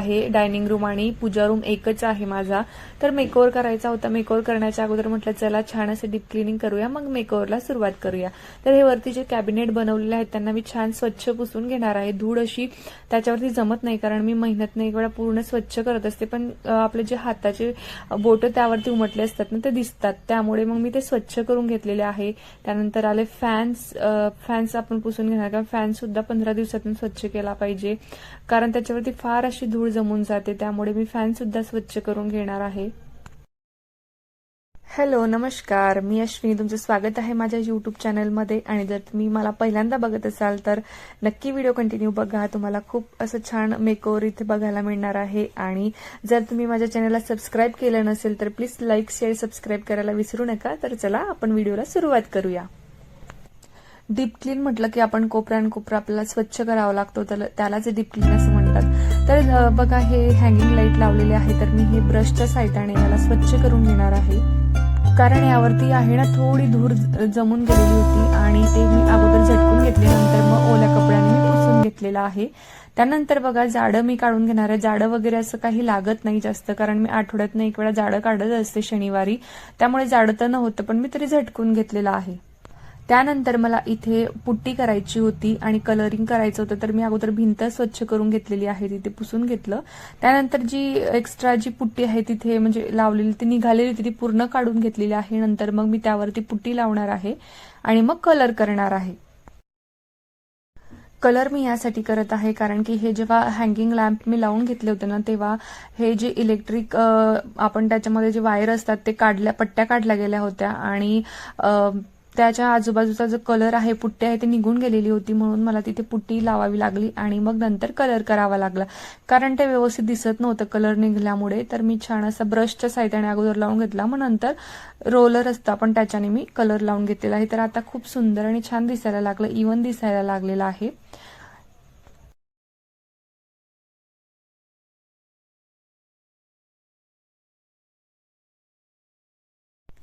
आहे dining room आणि पूजा room एकच आहे माझा. तर मेकओव्हर करायचा होता मेकओव्हर करण्याच्या अगोदर म्हटलं चला छान असं डीप क्लिनिंग करूया मग मेकओव्हरला सुरुवात करूया. तर हे वरती जे कॅबिनेट बनवलेले आहेत त्यांना मी छान स्वच्छ पुसून घेणार आहे. धूळ अशी त्याच्यावरती जमत नाही कारण मी मेहनत एक वेळा पूर्ण स्वच्छ करत असते. पण आपले जे हाताचे बोट त्यावरती उमटले असतात ना ते दिसतात. त्यामुळे मग मी ते स्वच्छ करून घेतलेले आहे. त्यानंतर आले फॅन्स फॅन्स आपण पुसून घेणार कारण फॅन सुद्धा पंधरा दिवसातून स्वच्छ केला पाहिजे. कारण त्याच्यावरती फार अशी धूळ जमून जाते. त्यामुळे मी फॅन सुद्धा स्वच्छ करून घेणार आहे. हॅलो नमस्कार. मी अश्विनी. तुमचं स्वागत आहे माझ्या यूट्यूब चॅनलमध्ये आणि जर तुम्ही मला पहिल्यांदा बघत असाल तर नक्की व्हिडिओ कंटिन्यू बघा. तुम्हाला खूप असं छान मेकओव्हर इथे बघायला मिळणार आहे. आणि जर तुम्ही माझ्या चॅनलला सबस्क्राईब केलं नसेल तर प्लीज लाईक शेअर सबस्क्राईब करायला विसरू नका. तर चला आपण व्हिडिओला सुरुवात करूया. डीप क्लीन म्हटलं की आपण कोपरा आणि कोपरा आपल्याला स्वच्छ करावा लागतो. त्यालाच डीप क्लीन असं म्हणतात तर बघा हे हँगिंग लाइट लावलेले आहे तर मी हे ब्रशच्या साईटाने याला स्वच्छ करून घेणार आहे. कारण यावरती आहे ना थोडी धूर जमून गेलेली होती आणि ते मी अगोदर झटकून घेतल्यानंतर मग ओल्या कपड्याने मी पुसून घेतलेलं आहे. त्यानंतर बघा जाडं मी काढून घेणार आहे. जाडं वगैरे असं काही लागत नाही जास्त कारण मी आठवड्यातनं एक वेळा जाडं काढत असते शनिवारी. त्यामुळे जाडं तर नव्हतं पण मी तरी झटकून घेतलेलं आहे. त्यानंतर मला इथे पुट्टी करायची होती आणि कलरिंग करायचं होतं तर मी अगोदर भिंत स्वच्छ करून घेतलेली आहे तिथे पुसून घेतलं. त्यानंतर जी एक्स्ट्रा जी पुट्टी आहे तिथे म्हणजे लावलेली ती निघालेली होती ती पूर्ण काढून घेतलेली आहे. नंतर मग मी त्यावरती पुट्टी लावणार आहे आणि मग कलर करणार आहे. कलर मी यासाठी करत आहे कारण की हे जेव्हा हँगिंग लॅम्प मी लावून घेतले होते ना तेव्हा हे जे इलेक्ट्रिक आपण त्याच्यामध्ये जे वायर असतात ते काढल्या पट्ट्या काढल्या गेल्या होत्या आणि त्याच्या आजूबाजूचा जो कलर आहे पुट्टी आहे ती निघून गेलेली होती म्हणून मला तिथे पुट्टी लावावी लागली आणि मग नंतर कलर करावा लागला. कारण ते व्यवस्थित दिसत नव्हतं कलर निघाल्यामुळे. तर मी छान असा ब्रशच्या साहित्याने अगोदर लावून घेतला. मग नंतर रोलर असतं पण त्याच्याने मी कलर लावून घेतलेला आहे. तर आता खूप सुंदर आणि छान दिसायला लागलं. इवन दिसायला लागलेलं आहे.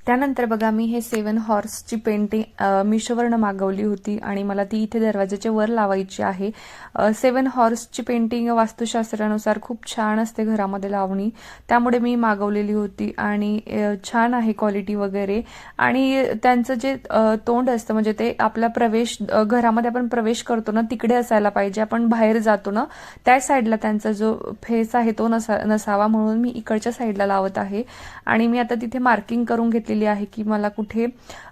त्यानंतर बघा मी हे सेवन हॉर्सची पेंटिंग मिशोवरनं मागवली होती आणि मला ती इथे दरवाजाच्या वर लावायची आहे. सेवन हॉर्सची पेंटिंग वास्तुशास्त्रानुसार खूप छान असते घरामध्ये लावणी. त्यामुळे मी मागवलेली होती आणि छान आहे क्वालिटी वगैरे. आणि त्यांचं जे तोंड असतं म्हणजे ते आपला प्रवेश घरामध्ये आपण प्रवेश करतो ना तिकडे असायला पाहिजे. आपण बाहेर जातो ना त्या साईडला त्यांचा जो फेस आहे तो नसा नसावा म्हणून मी इकडच्या साईडला लावत आहे. आणि मी आता तिथे मार्किंग करून घेतलेली आहे की मला कुठे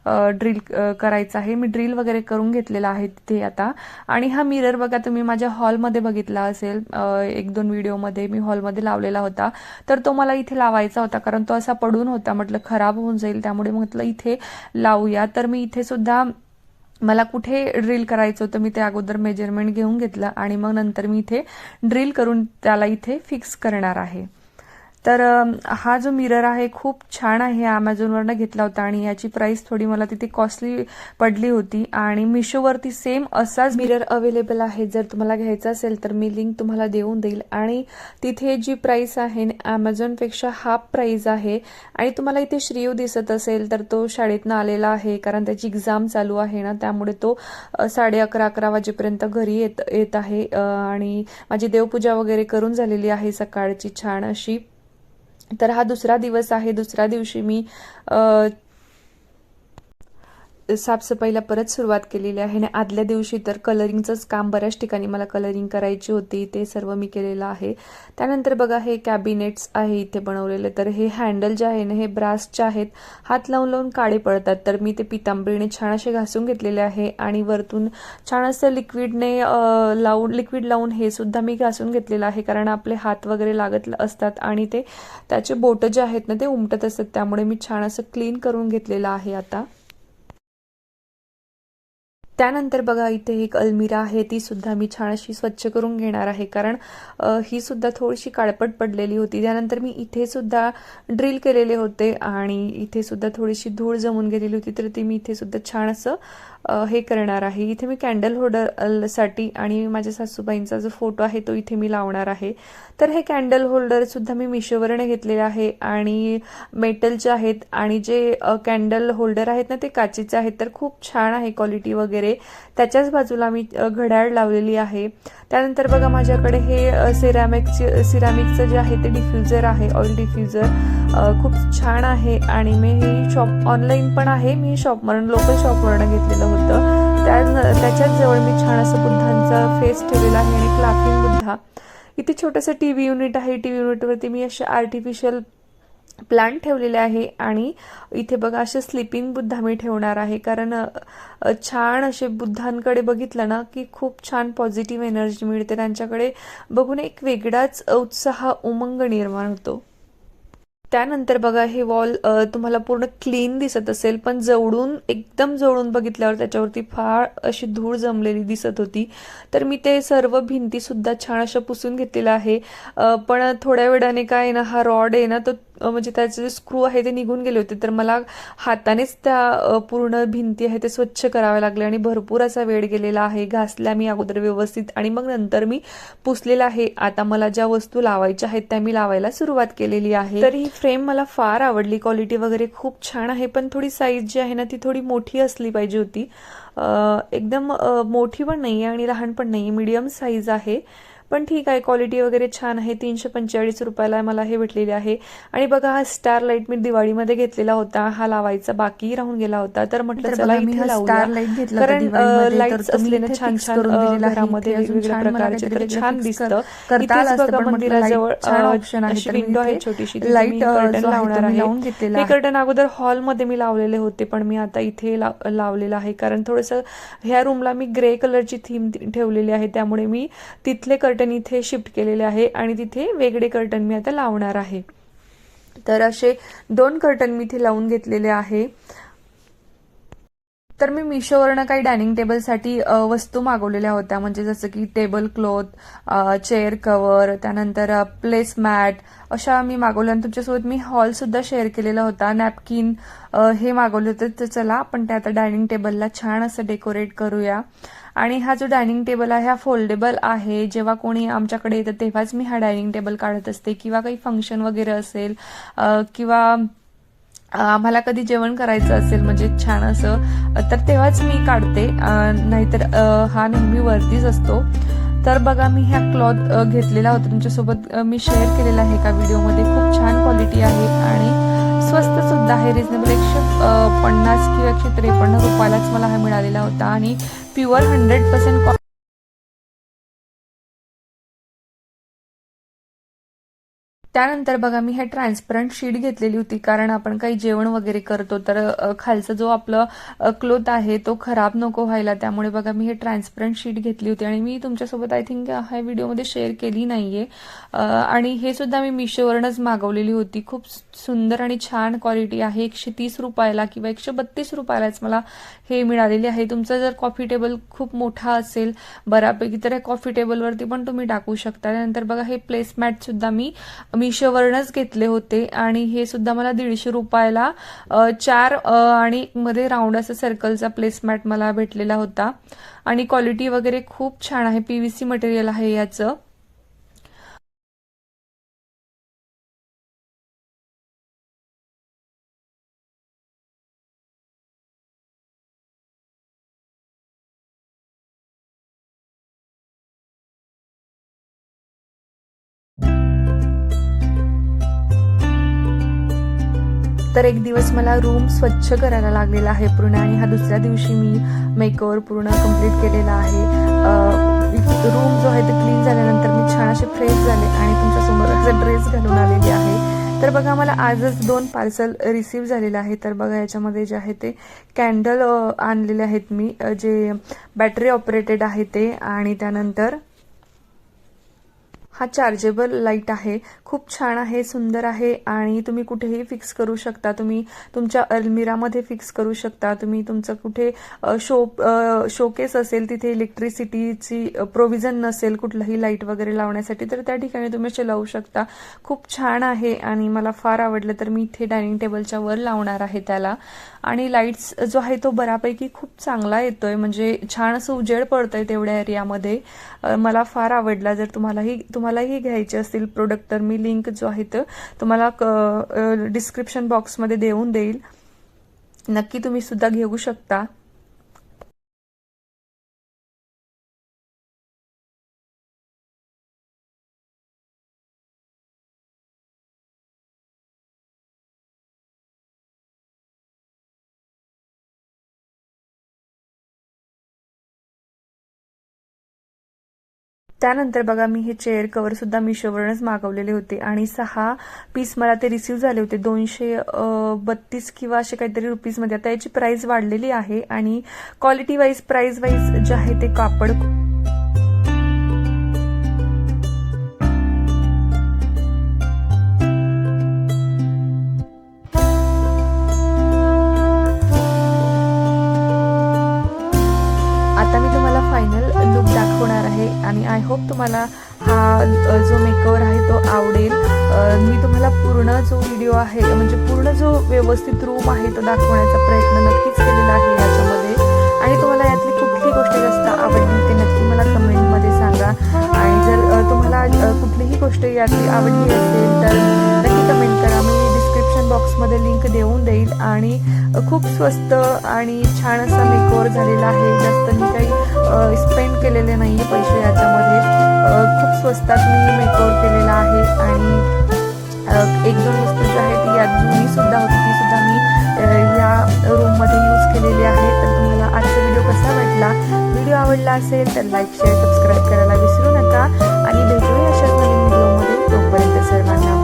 ड्रिल करायचं आहे. मी ड्रिल वगैरे करून घेतलेला आहे तिथे आता. आणि हा मिरर बघा तुम्ही माझ्या हॉलमध्ये बघितला असेल. एक दोन व्हिडिओमध्ये मी हॉलमध्ये लावलेला होता. तर तो मला इथे लावायचा होता कारण तो असा पडून होता. म्हटलं खराब होऊन जाईल त्यामुळे म्हटलं इथे लावूया. तर मी इथे सुद्धा मला कुठे ड्रिल करायचं होतं मी ते अगोदर मेजरमेंट घेऊन घेतलं. आणि मग नंतर मी इथे ड्रिल करून त्याला इथे फिक्स करणार आहे. तर हा जो मिरर आहे खूप छान आहे. अमेझॉनवरनं घेतला होता आणि याची प्राइस थोडी मला तिथे कॉस्टली पडली होती. आणि मिशोवरती सेम असाच मिरर अवेलेबल आहे. जर तुम्हाला घ्यायचा असेल तर मी लिंक तुम्हाला देऊन देईल. आणि तिथे जी प्राइस आहे ॲमेझॉनपेक्षा हाफ प्राइस आहे. आणि तुम्हाला इथे श्रीयू दिसत असेल तर तो शाळेतनं आलेला आहे. कारण त्याची एक्झाम चालू आहे ना त्यामुळे तो साडे अकरा अकरा वाजेपर्यंत घरी येत येत आहे. आणि माझी देवपूजा वगैरे करून झालेली आहे सकाळची छान अशी. तर हा दुसरा दिवस आहे. दुसऱ्या दिवशी मी साफसफाईला परत सुरुवात केलेली आहे आणि आदल्या दिवशी तर कलरिंगचंच काम बऱ्याच ठिकाणी मला कलरिंग करायची होती ते सर्व मी केलेलं आहे. त्यानंतर बघा हे कॅबिनेट्स आहे इथे बनवलेले तर हे हँडल जे आहे ना हे ब्रासचे आहेत. हात लावून लावून काळे पडतात तर मी ते पितांबरीने छान असे घासून घेतलेले आहे आणि वरतून छान असं लिक्विडने लावून लिक्विड लावून हे सुद्धा मी घासून घेतलेलं आहे कारण आपले हात वगैरे लागत असतात आणि ते त्याचे बोटं जे आहेत ना ते उमटत असतात त्यामुळे मी छान असं क्लीन करून घेतलेलं आहे आता. त्यानंतर बघा इथे एक अलमिरा आहे ती सुद्धा मी छान अशी स्वच्छ करून घेणार आहे. कारण ही सुद्धा थोडीशी काळपट पडलेली होती. त्यानंतर मी इथे सुद्धा ड्रिल केलेले होते आणि इथे सुद्धा थोडीशी धूळ जमून गेलेली होती. तर ती मी इथे सुद्धा छान असं हे करणार आहे. इथे मी कॅन्डल होल्डरसाठी आणि माझ्या सासूबाईंचा जो फोटो आहे तो इथे मी लावणार आहे. तर हे कॅन्डल होल्डरसुद्धा मी मिशोवरनं घेतलेले आहे आणि मेटलचे आहेत आणि जे कॅन्डल होल्डर आहेत ना ते काचेचे आहेत. तर खूप छान आहे क्वालिटी वगैरे. त्याच्याच बाजूला मी घड्याळ लावलेली आहे. त्यानंतर बघा माझ्याकडे हे सिरॅमिकचे सिरॅमिकचं जे आहे ते डिफ्युजर आहे ऑइल डिफ्युजर खूप छान आहे आणि मी हे शॉप ऑनलाईन पण आहे. मी शॉपवरून लोकल शॉपवरून घेतलेलं होतं. त्या त्याच्याच जवळ मी छान असं बुद्धांचा फेस ठेवलेला आहे आणि क्लाफिंग बुद्धा. इथे छोटंसं टी व्ही युनिट आहे. टी व्ही युनिटवरती मी असे आर्टिफिशियल प्लांट ठेवलेले आहे आणि इथे बघा असे स्लिपिंग बुद्धा मी ठेवणार आहे. कारण छान असे बुद्धांकडे बघितलं ना की खूप छान पॉझिटिव्ह एनर्जी मिळते. त्यांच्याकडे बघून एक वेगळाच उत्साह उमंग निर्माण होतो. त्यानंतर बघा हे वॉल तुम्हाला पूर्ण क्लीन दिसत असेल पण जवळून एकदम जवळून बघितल्यावर त्याच्यावरती फार अशी धूळ जमलेली दिसत होती. तर मी ते सर्व भिंतीसुद्धा छान अशा पुसून घेतलेल्या आहे. पण थोड्या वेळाने काय आहे ना हा रॉड आहे ना तो म्हणजे त्याचे जे स्क्रू आहे ते निघून गेले होते. तर मला हातानेच त्या पूर्ण भिंती आहे ते स्वच्छ कराव्या लागले आणि भरपूर असा वेळ गेलेला आहे. घासल्या मी अगोदर व्यवस्थित आणि मग नंतर मी पुसलेला आहे. आता मला ज्या वस्तू लावायच्या आहेत त्या मी लावायला सुरुवात केलेली आहे. तर ही फ्रेम मला फार आवडली. क्वालिटी वगैरे खूप छान आहे पण थोडी साईज जी आहे ना ती थोडी मोठी असली पाहिजे होती. एकदम मोठी पण नाही आहे आणि लहान पण नाही आहे मीडियम साईज आहे. पण ठीक आहे क्वालिटी वगैरे छान आहे. तीनशे पंचेचाळीस रुपयाला मला हे भेटलेले आहे. आणि बघा हा स्टार लाइट मी दिवाळीमध्ये घेतलेला होता. हा लावायचा बाकी राहून गेला होता. तर म्हटलं चला इथे हा लावूया. लाइट कारण दिवाळीमध्ये, तर लाईट्स तुम्ही असले ना इथे छान छान. घरामध्ये वेगवेगळ्या प्रकारचे तर छान दिसतं. इथेच बघा मंदिराजवळ अशी विंडो आहे छोटीशी लाइट कर्टन लावणार आहे. हे. कर्टन अगोदर हॉलमध्ये मी लावलेले होते पण मी आता इथे लाव- लावलेलं आहे. कारण थोडंसं ह्या रूमला मी ग्रे कलरची थीम ठेवलेली आहे. त्यामुळे मी तिथले कर्टन कर्टन इथे शिफ्ट केलेले आहे आणि तिथे वेगळे कर्टन मी आता लावणार आहे. तर असे दोन कर्टन मी इथे लावून घेतलेले आहे. तर मी मिशोवरनं काही डायनिंग टेबलसाठी वस्तू मागवलेल्या होत्या. म्हणजे जसं की टेबल क्लॉथ चेअर कवर त्यानंतर प्लेस मॅट अशा मी मागवल्या. आणि तुमच्यासोबत मी हॉलसुद्धा शेअर केलेला होता. नॅपकिन हे मागवले होते. तर चला आपण ते आता डायनिंग टेबलला छान असं डेकोरेट करूया. आणि हा जो डायनिंग टेबल आहे हा फोल्डेबल आहे. जेव्हा कोणी आमच्याकडे येतं तेव्हाच मी हा डायनिंग टेबल काढत असते. किंवा काही फंक्शन वगैरे असेल किंवा आम्हाला कधी जेवण करायचं असेल म्हणजे छान असं तर तेव्हाच मी काढते. नाहीतर हा नेहमी वरतीच असतो. तर बघा मी ह्या क्लॉथ घेतलेला होता. तुमच्यासोबत मी शेअर केलेला आहे एका व्हिडिओमध्ये. खूप छान क्वालिटी आहे आणि स्वस्त सुद्धा आहे रिजनेबल एकशे पन्नास किंवा एकशे त्रेपन्न रुपयालाच मला हा मिळालेला होता आणि प्युअर हंड्रेड पर्सेंट त्यानंतर बघा मी हे ट्रान्सपरंट शीट घेतलेली होती कारण आपण काही जेवण वगैरे करतो तर खालचा जो आपलं क्लोथ आहे तो खराब नको व्हायला. त्यामुळे बघा मी हे ट्रान्सपरंट शीट घेतली होती आणि मी तुमच्यासोबत आय थिंक ह्या व्हिडिओमध्ये शेअर केली नाहीये. आणि हे सुद्धा मी मिशोवरूनच मागवलेली होती. खूप सुंदर आणि छान क्वालिटी आहे. एकशे तीस रुपयाला किंवा एकशे बत्तीस रुपयालाच मला हे मिळालेले आहे. तुमचा जर कॉफी टेबल खूप मोठा असेल बऱ्यापैकी तर या कॉफी टेबलवरती पण तुम्ही टाकू शकता. त्यानंतर बघा हे प्लेसमॅट सुद्धा मी मिशोवरनच घेतले होते आणि हे सुद्धा मला दीडशे रुपयाला चार आणि मध्ये राऊंड असा सर्कलचा प्लेसमॅट मला भेटलेला होता. आणि क्वालिटी वगैरे खूप छान आहे. पी व्ही सी मटेरियल आहे याचं. तर एक दिवस मला रूम स्वच्छ करायला लागलेला आहे पूर्ण आणि हा दुसऱ्या दिवशी मी मेकओवर पूर्ण कंप्लीट केलेला आहे. रूम जो आहे तो क्लीन झाल्यानंतर मी छान असे फ्रेश झाले आणि तुमच्यासमोर असा ड्रेस घालून आलेली आहे. तर बघा मला आजच दोन पार्सल रिसीव्ह झालेलं आहे तर बघा याच्यामध्ये जे आहे ते कॅन्डल आणलेले आहेत मी. जे बॅटरी ऑपरेटेड आहे ते आणि त्यानंतर हा चार्जेबल लाइट आहे. खूप छान आहे सुंदर आहे आणि तुम्ही कुठेही फिक्स करू शकता. तुम्ही तुमच्या अलमिरामध्ये फिक्स करू शकता. तुम्ही तुमचं कुठे शो शोकेस असेल तिथे इलेक्ट्रिसिटीची प्रोव्हिजन नसेल कुठलंही लाइट वगैरे लावण्यासाठी तर त्या ठिकाणी तुम्ही असे लावू शकता. खूप छान आहे आणि मला फार आवडलं तर मी इथे डायनिंग टेबलच्या वर लावणार आहे त्याला. आणि लाईट्स जो आहे तो बऱ्यापैकी खूप चांगला येतोय म्हणजे छान असं उजेड पडतोय तेवढ्या एरियामध्ये मला फार आवडला. जर तुम्हालाही तुम्हालाही घ्यायचे असतील प्रोडक्ट तर मी लिंक जो आहे तर तुम्हाला डिस्क्रिप्शन बॉक्समध्ये देऊन देईल. नक्की तुम्ही सुद्धा घेऊ शकता. त्यानंतर बघा मी हे चेअर कवर सुद्धा मिशोवरूनच मागवलेले होते. आणि सहा पीस मला ते रिसीव्ह झाले होते. दोनशे बत्तीस किंवा असे काहीतरी रुपीजमध्ये आता याची प्राईस वाढलेली आहे आणि क्वालिटी वाईज प्राईज वाईज जे आहे ते कापड आणि आय होप तुम्हाला हा जो मेकअवर आहे तो आवडेल. मी तुम्हाला पूर्ण जो व्हिडिओ आहे म्हणजे पूर्ण जो व्यवस्थित रूम आहे तो दाखवण्याचा प्रयत्न नक्कीच केलेला आहे याच्यामध्ये. आणि तुम्हाला यातली कुठली गोष्ट जास्त आवडली ते नक्की मला कमेंटमध्ये सांगा. आणि जर तुम्हाला कुठलीही गोष्ट यातली आवडली असेल तर नक्की कमेंट करा. डिस्क्रिप्शन बॉक्समध्ये लिंक देऊन देईल. आणि खूप स्वस्त आणि छान असा मेकओवर झालेला आहे. जास्त मी काही स्पेंड केलेले नाही पैसे याच्यामध्ये. खूप स्वस्तात मी मेकओवर केलेला आहे. आणि एक दोन वस्तू जी आहे ती यात जुनी सुद्धा होती. ती सुद्धा मी या रूममध्ये यूज केलेली आहे. तर तुम्हाला आजचा व्हिडिओ कसा वाटला? व्हिडिओ आवडला असेल तर लाईक शेअर सबस्क्राईब करायला विसरू नका. आणि भेटूया अशाच नवीन व्हिडिओमध्ये तोपर्यंत सर्वांना